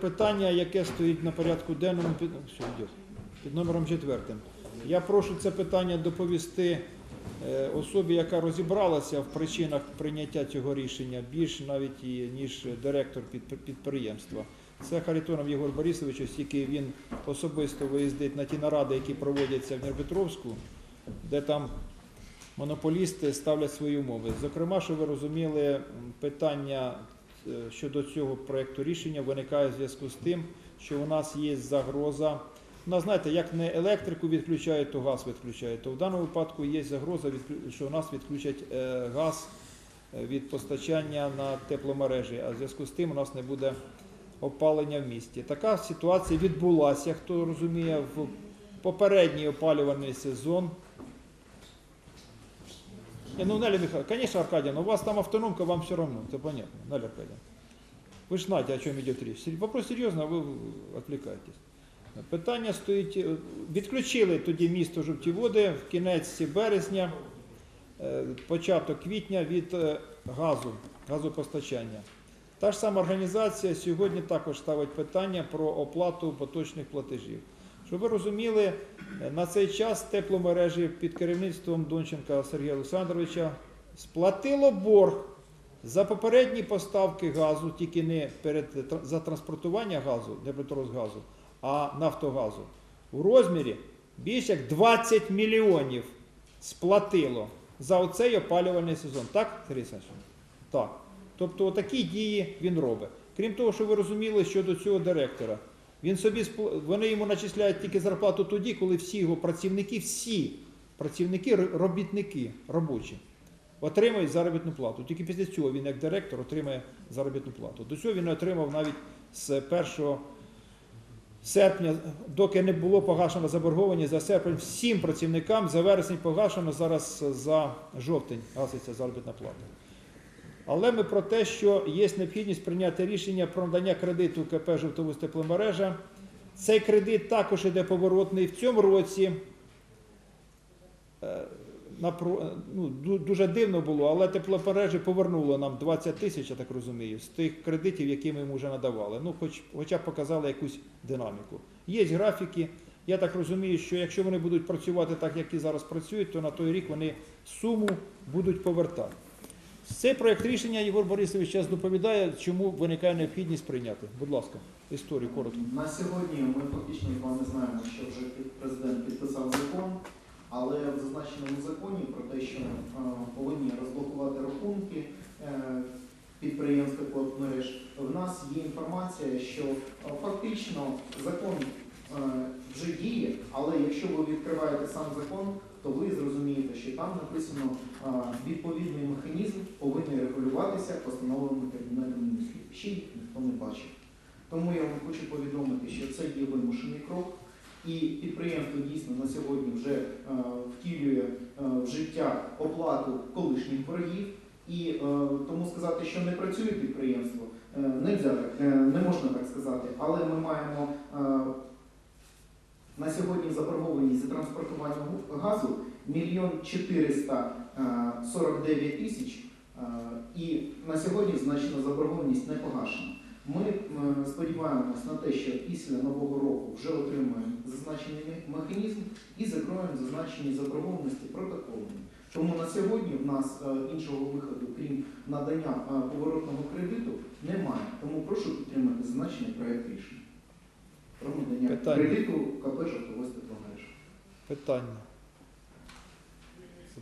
питання, яке стоїть на порядку денному під, що під номером четвертим. Я прошу це питання доповісти е, особі, яка розібралася в причинах прийняття цього рішення, більш навіть ніж директор підприємства. Це Харитонов Єгор Борисович, оскільки він особисто виїздить на ті наради, які проводяться в Дніпропетровську, де там монополісти ставлять свої умови. Зокрема, що ви розуміли, питання щодо цього проекту рішення виникає в зв'язку з тим, що у нас є загроза. У нас, знаєте, як не електрику відключають, то газ відключають, то в даному випадку є загроза, що у нас відключать е, газ е, від постачання на тепломережі, а в зв'язку з тим у нас не буде опалення в місті. Така ситуація відбулася, хто розуміє, в попередній опалювальний сезон. Не, ну, Неля Михайловна, конечно, Аркадий, но у вас там автономка, вам все равно, это понятно, Неля Аркадьевна. Вы же знаете, о чем идет речь. Вопрос серйозний, а ви відвлікаєтесь. Питання стоїть, е, відключили тоді місто жовті води в кінець березня, е, початок квітня від е, газу, газопостачання. Та ж сама організація сьогодні також ставить питання про оплату поточних платежів. Щоб ви розуміли, е, на цей час тепломережі під керівництвом Донченка Сергія Олександровича сплатило борг за попередні поставки газу, тільки не перед за транспортування газу, газу, а Нафтогазу. У розмірі більше як 20 мільйонів сплатило за оцей опалювальний сезон. Так, Сергій Олександрович? Так. Тобто такі дії він робить. Крім того, що ви розуміли щодо цього директора. Він собі вони йому начисляють тільки зарплату тоді, коли всі його працівники, всі працівники, робітники робочі, отримають заробітну плату. Тільки після цього він, як директор, отримає заробітну плату. До цього він не отримав навіть з 1 серпня, доки не було погашено заборгованість за серпень всім працівникам, за вересень погашено, зараз за жовтень гаситься заробітна плата. Але ми про те, що є необхідність прийняти рішення про надання кредиту КП «Жовтовуз тепломережа». Цей кредит також іде поворотний в цьому році. е, ну, дуже дивно було, але тепломережі повернуло нам 20 тисяч, я так розумію, з тих кредитів, які ми йому вже надавали. Ну, хоч, хоча б показали якусь динаміку. Є графіки. Я так розумію, що якщо вони будуть працювати так, як і зараз працюють, то на той рік вони суму будуть повертати. Цей проект рішення Єгор Борисович зараз доповідає, чому виникає необхідність прийняти. Будь ласка, історію коротко. На сьогодні ми фактично з вами знаємо, що вже президент підписав закон, але в зазначеному законі про те, що е, повинні розблокувати рахунки е, підприємств тепломереж, в нас є інформація, що е, фактично закон вже діє, але якщо ви відкриваєте сам закон, то ви зрозумієте, що там написано е, відповідний механізм повинен регулюватися постановами Кабінету міністрів. Ще їх ніхто не бачив. Тому я вам хочу повідомити, що це є вимушений крок, і підприємство дійсно на сьогодні вже е, втілює е, в життя оплату колишніх боргів. І е, тому сказати, що не працює підприємство, е, е, не можна так сказати. Але ми маємо е, на сьогодні заборгованість за транспортування газу мільйон 449 тисяч. е, І на сьогодні значна заборгованість не погашена. Ми е, сподіваємось на те, що після нового року вже отримаємо зазначений механізм і закроємо зазначені заборгованості протоколами. Тому на сьогодні в нас е, іншого виходу, крім надання е, поворотного кредиту, немає. Тому прошу підтримати зазначений проект рішення про надання Питання. кредиту КП «Жовтоводськ тепломереж». Питання.